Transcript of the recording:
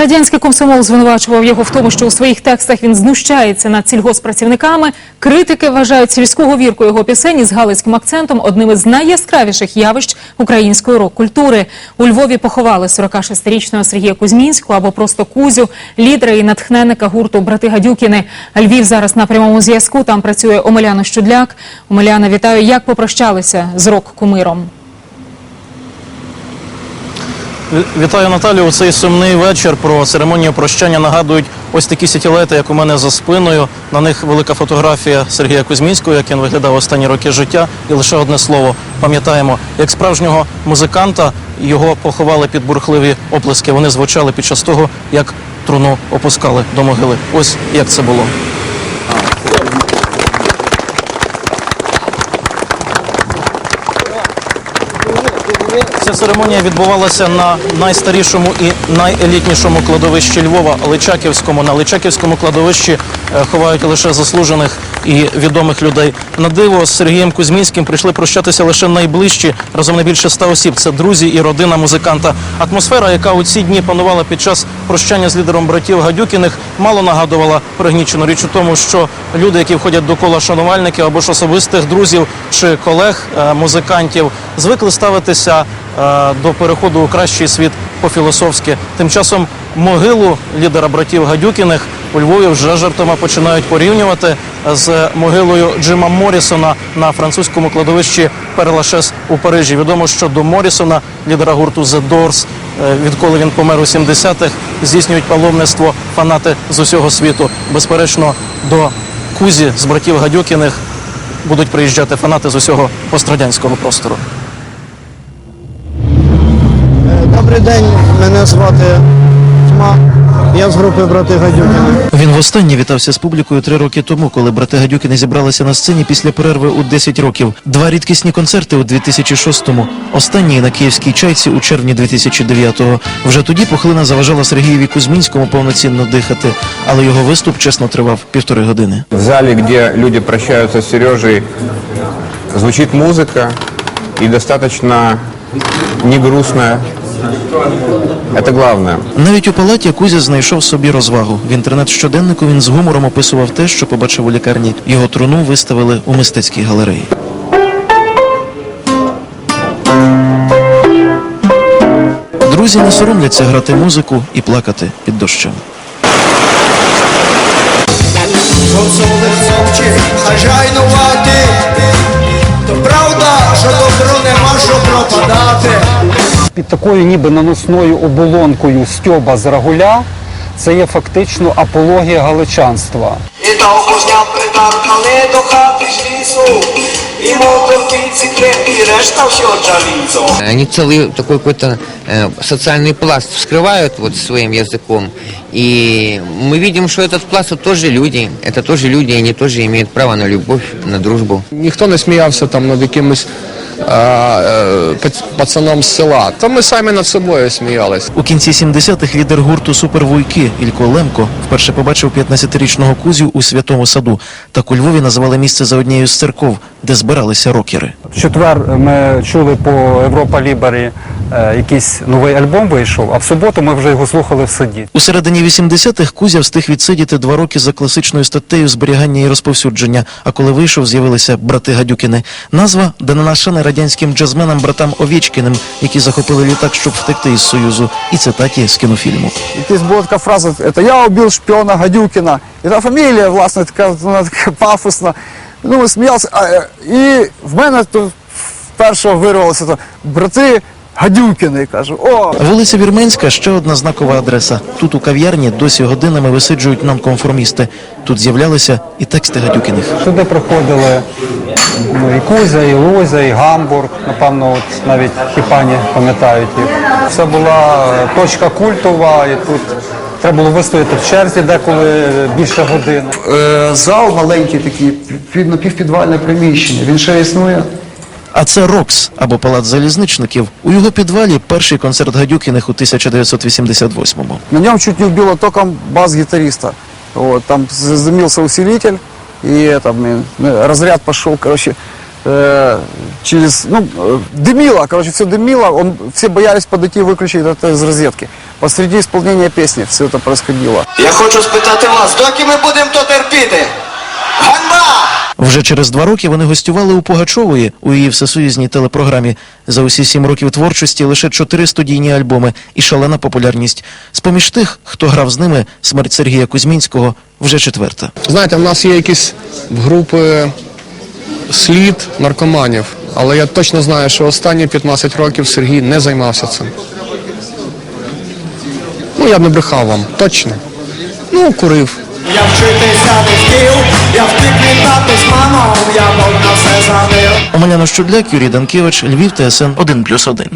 Радянський комсомол звинувачував його в тому, що у своїх текстах він знущається над сільгоспрацівниками. Критики вважають сільську говірку його пісень із галицьким акцентом одним із найяскравіших явищ української рок-культури. У Львові поховали 46-річного Сергія Кузьмінського або просто Кузю, лідера і натхненника гурту Брати Гадюкіни. Львів зараз на прямому зв'язку. Там працює Омеляна Щудляк. Омеляна, вітаю. Як попрощалися з рок-кумиром? Ві- Вітаю Наталю. У цей сумний вечір про церемонію прощання нагадують ось такі сітілети, як у мене за спиною. На них велика фотографія Сергія Кузьмінського, як він виглядав останні роки життя. І лише одне слово пам'ятаємо, як справжнього музиканта його поховали під бурхливі оплески. Вони звучали під час того, як труну опускали до могили. Ось як це було. Ця церемонія відбувалася на найстарішому і найелітнішому кладовищі Львова Личаківському. На Личаківському кладовищі е, ховають лише заслужених і відомих людей. На диво з Сергієм Кузьмінським прийшли прощатися лише найближчі, разом не більше ста осіб. Це друзі і родина музиканта. Атмосфера, яка у ці дні панувала під час прощання з лідером братів Гадюкіних, мало нагадувала пригнічену річ у тому, що люди, які входять до кола шанувальників або ж особистих друзів чи колег е, музикантів, звикли ставитися е, до переходу у кращий світ по-філософськи. Тим часом могилу лідера братів Гадюкіних у Львові вже жартома починають порівнювати з могилою Джима Морісона на французькому кладовищі Перлашес у Парижі. Відомо, що до Морісона, лідера гурту The Doors, відколи він помер у 70-х, здійснюють паломництво фанати з усього світу. Безперечно, до Кузі з братів Гадюкіних будуть приїжджати фанати з усього пострадянського простору. Добрий день, мене звати Тьма. Я з групи брати Гадюкіни. Він востаннє вітався з публікою три роки тому, коли брати Гадюкіни зібралися на сцені після перерви у 10 років. Два рідкісні концерти у 2006-му, останній на Київській чайці у червні 2009-го. Вже тоді похилина заважала Сергієві Кузьмінському повноцінно дихати, але його виступ чесно тривав півтори години. В зале, где люди прощаются с Сережей, звучит музыка и достаточно не грустная. Это главное. Навіть у палаті Кузя знайшов собі розвагу. В інтернет-щоденнику він з гумором описував те, що побачив у лікарні. Його труну виставили у мистецькій галереї. Друзі не соромляться грати музику і плакати під дощем. Соцолицовчі хазяйнувати, під такою ніби наносною оболонкою стьоба з рагуля це є фактично апологія галичанства. І довго дня притаркали до хати з лісу, і мотоцикли, і решта все джалізо. Они целый такой какой-то э, социальный пласт вскрывают вот своим языком. И мы видим, что этот пласт это тоже люди. Это тоже люди, и они тоже имеют право на любовь, на дружбу. ніхто не сміявся там над якимось е, е, пац- пацаном з села. Та ми самі над собою сміялись. У кінці 70-х лідер гурту Супервуйки Ілько Лемко вперше побачив 15-річного Кузю у святому саду. Так у Львові називали місце за однією з церков, де збиралися рокери. В четвер ми чули по Європа Лібері е, якийсь новий альбом вийшов, а в суботу ми вже його слухали в саді. У середині 80-х Кузя встиг відсидіти два роки за класичною статтею зберігання і розповсюдження. А коли вийшов, з'явилися брати Гадюкіни. Назва дана нашана радянським джазменам братам Овічкіним, які захопили літак, щоб втекти із Союзу, і цитаті з кінофільму. Якась була така фраза, це я убив шпіона Гадюкіна. І та фамілія, власне, така, вона така пафосна. Ну. Е, і в мене то першого вирвалося то брати Гадюкіни. Кажу, о, Вулиця Вірменська ще одна знакова адреса. Тут у кав'ярні досі годинами висиджують нонконформісти. Тут з'являлися і тексти Гадюкіних. Сюди приходили ну, і Кузя, і Лузя, і Гамбург. Напевно, от навіть пані пам'ятають їх. Це була е, точка культова, і тут треба було вистояти в черзі деколи більше години. е, зал маленький такий, під напівпідвальне приміщення. Він ще існує. А це Рокс або Палац залізничників. У його підвалі перший концерт Гадюкіних у 1988-му. На нем чуть не убило током бас-гитариста. Вот, там з- дымился усилитель, и это, блин, ну, разряд пошел, короче, э, через, ну, э, дымило, короче, все дымило, он, все боялись подойти и выключить это из розетки. посреди исполнения песни все это происходило. Я хочу спитати вас, доки ми будемо то терпіти? Ганьба! Вже через два роки вони гостювали у Пугачової у її всесоюзній телепрограмі. За усі сім років творчості лише чотири студійні альбоми і шалена популярність. З-поміж тих, хто грав з ними, смерть Сергія Кузьмінського вже четверта. Знаєте, в нас є якісь групи слід наркоманів, але я точно знаю, що останні 15 років Сергій не займався цим. Ну, я б не брехав вам, точно. Ну, курив. Я вчитися не хотів, Омеляна Щудляк, Юрій Данкевич, Львів, ТСН 1+,1.